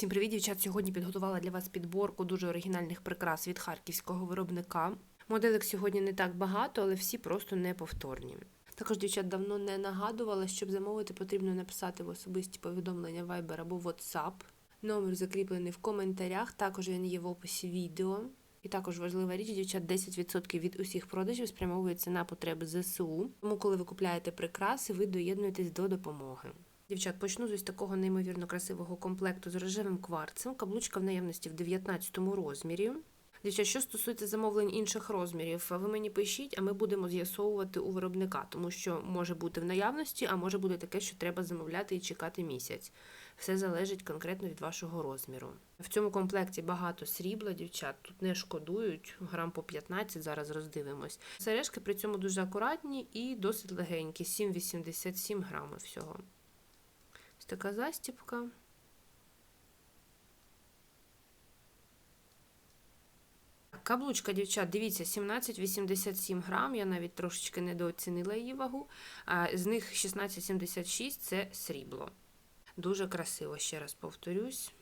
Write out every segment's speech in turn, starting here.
Всім привіт, дівчат! Сьогодні підготувала для вас підборку дуже оригінальних прикрас від харківського виробника. Моделек сьогодні не так багато, але всі просто неповторні. Також дівчат давно не нагадувала, щоб замовити, потрібно написати в особисті повідомлення Viber або WhatsApp. Номер закріплений в коментарях, також він є в описі відео. І також важлива річ, дівчат, 10% від усіх продажів спрямовується на потреби ЗСУ. Тому, коли ви купляєте прикраси, ви доєднуєтесь до допомоги. Дівчат, почну з ось такого неймовірно красивого комплекту з рожевим кварцем. Каблучка в наявності в 19 розмірі. Дівчат, що стосується замовлень інших розмірів, ви мені пишіть, а ми будемо з'ясовувати у виробника, тому що може бути в наявності, а може бути таке, що треба замовляти і чекати місяць. Все залежить конкретно від вашого розміру. В цьому комплекті багато срібла, дівчат. Тут не шкодують, грам по 15, зараз роздивимось. Сережки при цьому дуже акуратні і досить легенькі, 7,87 грами всього. Така застіпка. Каблучка, дівчат, дивіться, 17,87 грам. Я навіть трошечки недооцінила її вагу. З них 16,76 це срібло. Дуже красиво, ще раз повторюсь.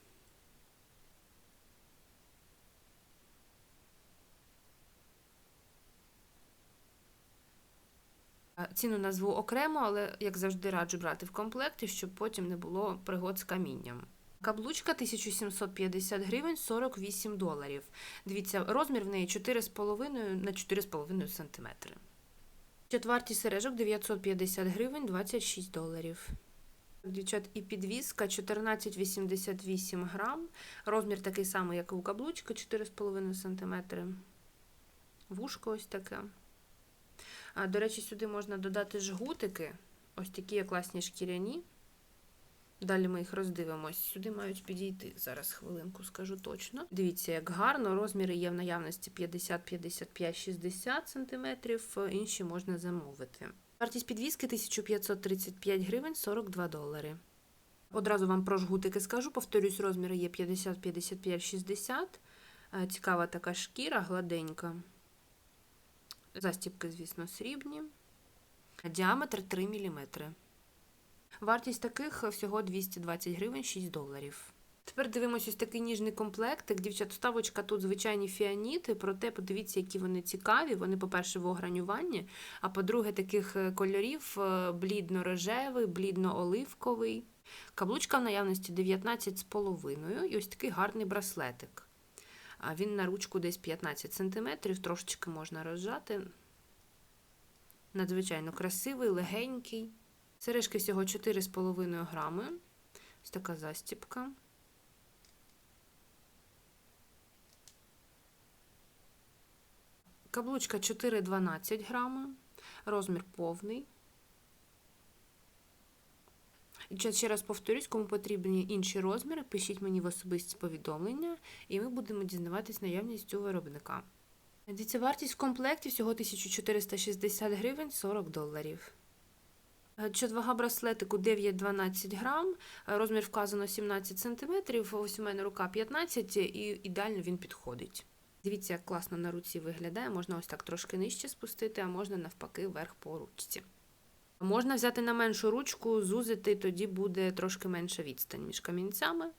Ціну назву окремо, але, як завжди, раджу брати в комплекті, щоб потім не було пригод з камінням. Каблучка 1750 гривень 48 доларів. Дивіться, розмір в неї 4,5 на 4,5 см. Вартість сережок 950 гривень 26 доларів. Дівчат, і підвіска 14,88 грам. Розмір такий самий, як і у каблучки, 4,5 см. Вушко ось таке. А, До речі, сюди можна додати жгутики. Ось такі класні шкіряні. Далі ми їх роздивимось. Сюди мають підійти. Зараз хвилинку скажу точно. Дивіться, як гарно. Розміри є в наявності 50, 55, 60 см, інші можна замовити. Вартість підвіски 1535 гривень 42 долари. Одразу вам про жгутики скажу. Повторюсь, розміри є 50, 55, 60. Цікава така шкіра, гладенька. Застіпки, звісно, срібні. Діаметр 3 мм. Вартість таких всього 220 гривень 6 доларів. Тепер дивимося ось такий ніжний комплектик. Дівчат, вставочка тут звичайні фіаніти, проте подивіться, які вони цікаві. Вони, по-перше, в огранюванні, а по-друге, таких кольорів блідно-рожевий, блідно-оливковий. Каблучка в наявності 19,5 і ось такий гарний браслетик. Він на ручку десь 15 см, трошечки можна розжати. Надзвичайно красивий, легенький. Сережки всього 4,5 грами. Ось така застіпка. Каблучка 4,12 грами. Розмір повний. Ще раз повторюсь, кому потрібні інші розміри, пишіть мені в особисті повідомлення, і ми будемо дізнаватись наявність у виробника. Дивіться, вартість в комплекті всього 1460 гривень 40 доларів. Вага браслетику 9-12 грам, розмір вказано 17 см, ось у мене рука 15 і ідеально він підходить. Дивіться, як класно на руці виглядає, можна ось так трошки нижче спустити, а можна навпаки вверх по ручці. Можна взяти на меншу ручку, зузити, тоді буде трошки менша відстань між камінцями.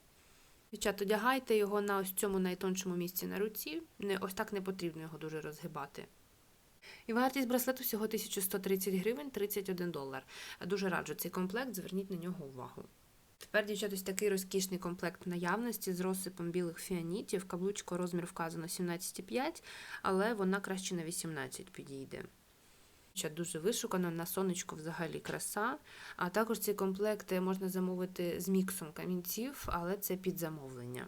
Дівчат, одягайте його на ось цьому найтоншому місці на руці. Не, Ось так не потрібно його дуже розгибати. І вартість браслету всього 1130 гривень 31 долар. Дуже раджу цей комплект, зверніть на нього увагу. Тепер, дівчат, ось такий розкішний комплект наявності з розсипом білих фіанітів. Каблучко розмір вказано 17,5, але вона краще на 18 підійде. Дуже вишукано, на сонечку взагалі краса. А також цей комплект можна замовити з міксом камінців, але це під замовлення.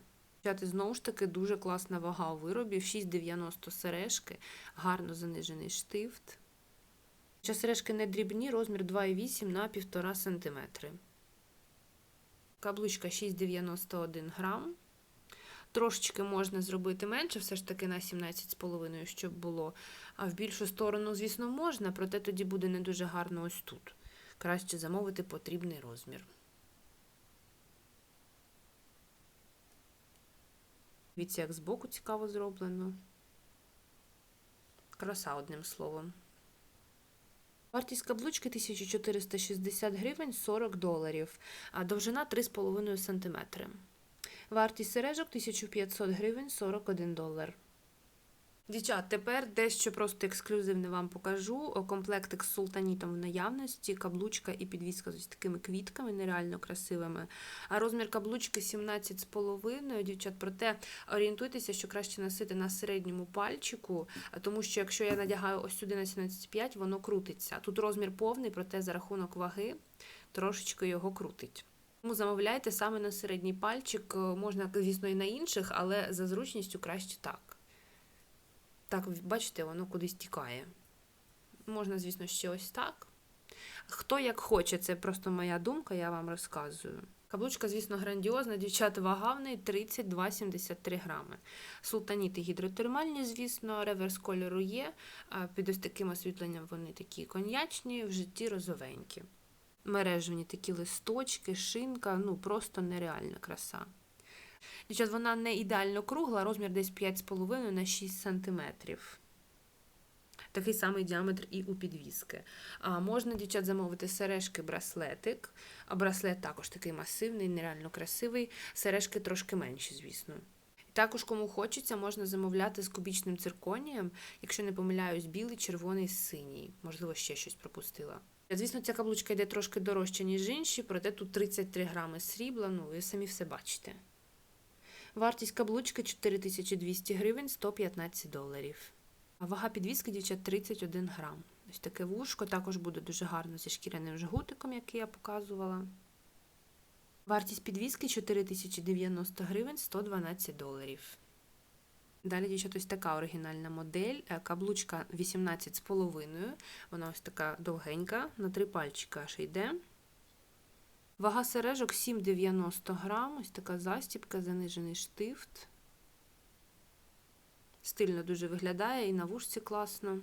Знову ж таки, дуже класна вага у виробів, 6,90 сережки, гарно занижений штифт. Хоча сережки не дрібні, розмір 2,8 на 1,5 см. Каблучка 6,91 грам. Трошечки можна зробити менше, все ж таки на 17,5, щоб було. А в більшу сторону, звісно, можна, проте тоді буде не дуже гарно ось тут. Краще замовити потрібний розмір. Дивіться, як збоку цікаво зроблено. Краса, одним словом. Вартість каблучки 1460 гривень 40 доларів, а довжина 3,5 см. Вартість сережок 1500 гривень 41 долар. Дівчат, тепер дещо просто ексклюзивне вам покажу. Комплектик з султанітом в наявності, каблучка і підвіска з ось такими квітками, нереально красивими. А розмір каблучки 17,5. Дівчат, проте орієнтуйтеся, що краще носити на середньому пальчику, тому що якщо я надягаю ось сюди на 17,5, воно крутиться. Тут розмір повний, проте за рахунок ваги трошечки його крутить. Тому замовляйте саме на середній пальчик. Можна, звісно, і на інших, але за зручністю краще так. Так, бачите, воно кудись тікає. Можна, звісно, ще ось так. Хто як хоче, це просто моя думка, я вам розказую. Каблучка, звісно, грандіозна, дівчата вага в неї 32,73 грами. Султаніти гідротермальні, звісно, реверс кольору є. Під ось таким освітленням вони такі коньячні, в житті розовенькі. Мережевні такі листочки, шинка, ну просто нереальна краса. Дівчат, вона не ідеально кругла, розмір десь 5,5 на 6 см. Такий самий діаметр і у підвіски. А, Можна, дівчат, замовити сережки браслетик. А браслет також такий масивний, нереально красивий. Сережки трошки менші, звісно. Також, кому хочеться, можна замовляти з кубічним цирконієм, якщо не помиляюсь, білий, червоний, синій. Можливо, ще щось пропустила. Звісно, ця каблучка йде трошки дорожче, ніж інші, проте тут 33 грами срібла, ну ви самі все бачите. Вартість каблучки 4200 гривень 115 доларів. А вага підвіски, дівчат, 31 грам. Ось таке вушко також буде дуже гарно зі шкіряним жгутиком, який я показувала. Вартість підвіски 4090 гривень 112 доларів. Далі, дівчат, ось така оригінальна модель. Е, каблучка 18,5. Вона ось така довгенька, на три пальчика аж йде. Вага сережок 7,90 грам. Ось така застіпка, занижений штифт. Стильно дуже виглядає і на вушці класно.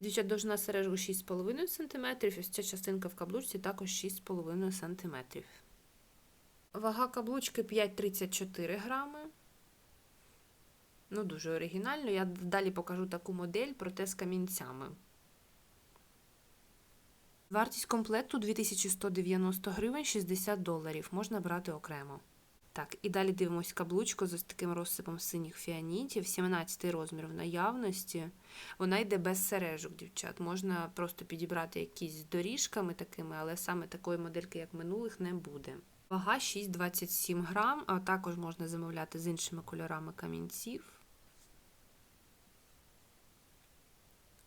Дівчат, довжина сережку 6,5 см. Ось ця частинка в каблучці також 6,5 см. Вага каблучки 5,34 грами. Ну, дуже оригінально. Я далі покажу таку модель, проте з камінцями. Вартість комплекту 2190 гривень 60 доларів. Можна брати окремо. Так, і далі дивимося каблучку з ось таким розсипом синіх фіанітів, 17 розмір в наявності. Вона йде без сережок, дівчат. Можна просто підібрати якісь з доріжками такими, але саме такої модельки, як минулих, не буде. Вага 6,27 грам, а також можна замовляти з іншими кольорами камінців.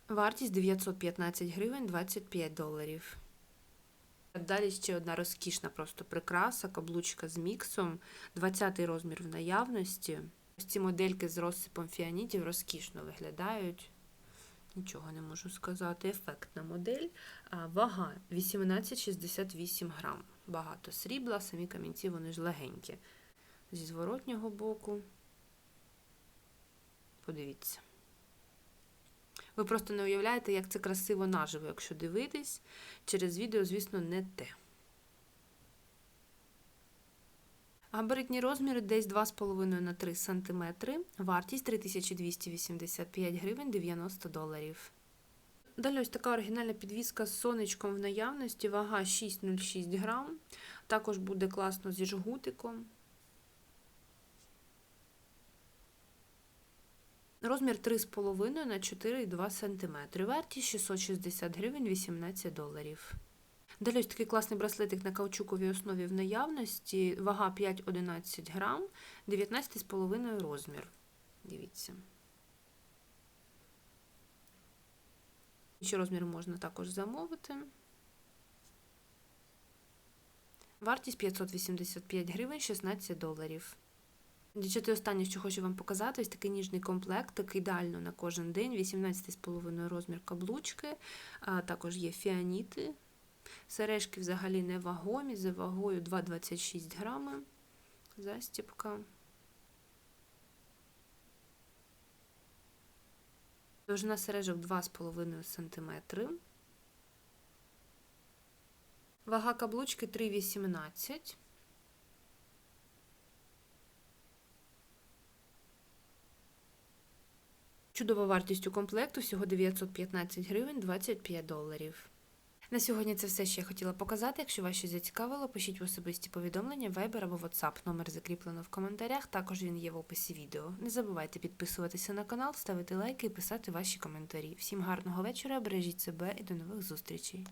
Вартість 915 гривень 25 доларів. Далі ще одна розкішна просто прикраса, каблучка з міксом, 20-й розмір в наявності. Ось ці модельки з розсипом фіанітів розкішно виглядають. Нічого не можу сказати. Ефектна модель. Вага 18,68 грам. Багато срібла, самі камінці вони ж легенькі. Зі зворотнього боку. Подивіться. Ви просто не уявляєте, як це красиво наживо, якщо дивитись. Через відео, звісно, не те. Габаритні розміри десь 2,5 на 3 см. Вартість 3285 гривень 90 доларів. Далі ось така оригінальна підвіска з сонечком в наявності, вага 6,06 грам. Також буде класно зі жгутиком. Розмір 3,5 на 4,2 см. Вартість 660 гривень 18 доларів. Далі ось такий класний браслетик на каучуковій основі в наявності. Вага 5,11 грам, 19,5 розмір. Дивіться. Ще розмір можна також замовити. Вартість 585 гривень 16 доларів. Дівчата, останнє, що хочу вам показати, ось такий ніжний комплект, такий ідеально на кожен день, 18,5 розмір каблучки, а також є фіаніти. Сережки взагалі не вагомі, за вагою 2,26 грами. Застіпка. Довжина сережок 2,5 см. Вага каблучки 3,18 Чудова вартість у комплекту всього 915 гривень 25 доларів. На сьогодні це все, що я хотіла показати. Якщо вас щось зацікавило, пишіть в особисті повідомлення, Viber або WhatsApp. Номер закріплено в коментарях. Також він є в описі відео. Не забувайте підписуватися на канал, ставити лайки і писати ваші коментарі. Всім гарного вечора, бережіть себе і до нових зустрічей.